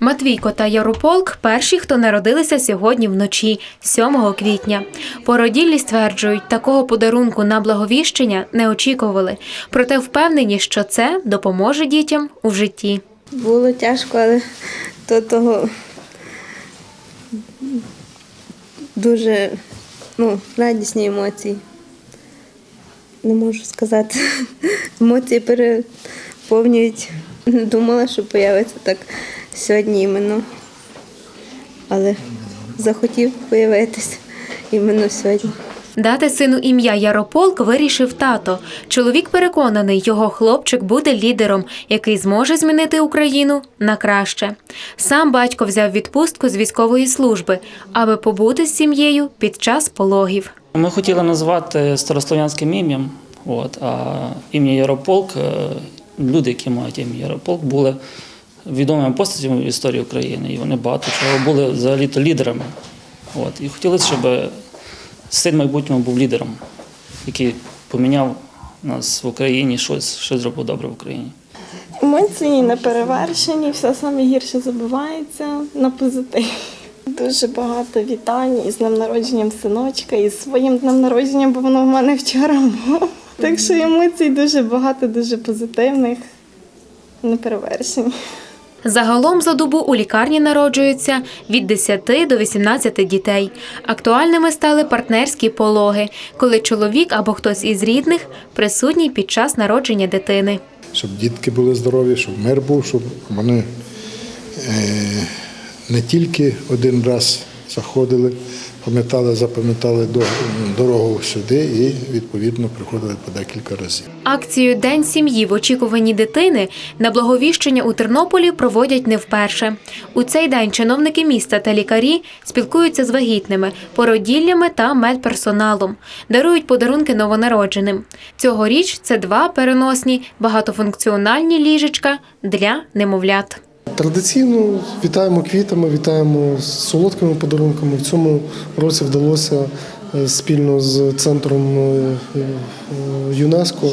Матвійко та Ярополк перші, хто народилися сьогодні вночі, 7 квітня. Породіллі стверджують, такого подарунку на благовіщення не очікували, проте впевнені, що це допоможе дітям у житті. Було тяжко, але то того дуже ну, радісні емоції. Не можу сказати. Емоції переповнюють. Не думала, що появиться так сьогодні іменно. Але захотів появитися іменно сьогодні. Дати сину ім'я Ярополк вирішив тато. Чоловік переконаний, його хлопчик буде лідером, який зможе змінити Україну на краще. Сам батько взяв відпустку з військової служби, аби побути з сім'єю під час пологів. Ми хотіли назвати старослов'янським ім'ям, от, а ім'я Ярополк, е, люди, які мають ім'я Ярополк, були відомими постатями в історії України, і вони багато чого були взагалі-то лідерами. От, і хотілося, щоб син майбутнього був лідером, який поміняв нас в Україні, щось, щось зробив добре в Україні. Емоції не перевершені, все саме гірше забувається на позитив. Дуже багато вітань із днем народженням синочка, і своїм днем народження, бо воно в мене вчора було. Так що емоцій дуже багато, дуже позитивних, не перевершені. Загалом за добу у лікарні народжуються від 10 до 18 дітей. Актуальними стали партнерські пологи, коли чоловік або хтось із рідних присутній під час народження дитини. щоб дітки були здорові, щоб мир був, щоб вони е, не тільки один раз заходили, пам'ятали, запам'ятали до- дорогу сюди і відповідно приходили по декілька разів. Акцію День сім'ї в очікуванні дитини на благовіщення у Тернополі проводять не вперше. У цей день чиновники міста та лікарі спілкуються з вагітними, породіллями та медперсоналом, дарують подарунки новонародженим. Цьогоріч це два переносні багатофункціональні ліжечка для немовлят. Традиційно вітаємо квітами, вітаємо з солодкими подарунками. В цьому році вдалося е, спільно з центром е, е, ЮНЕСКО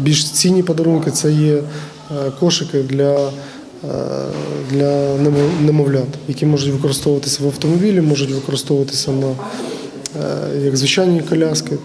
більш цінні подарунки. Це є кошики для, для немовлят, які можуть використовуватися в автомобілі, можуть використовуватися на як звичайні коляски.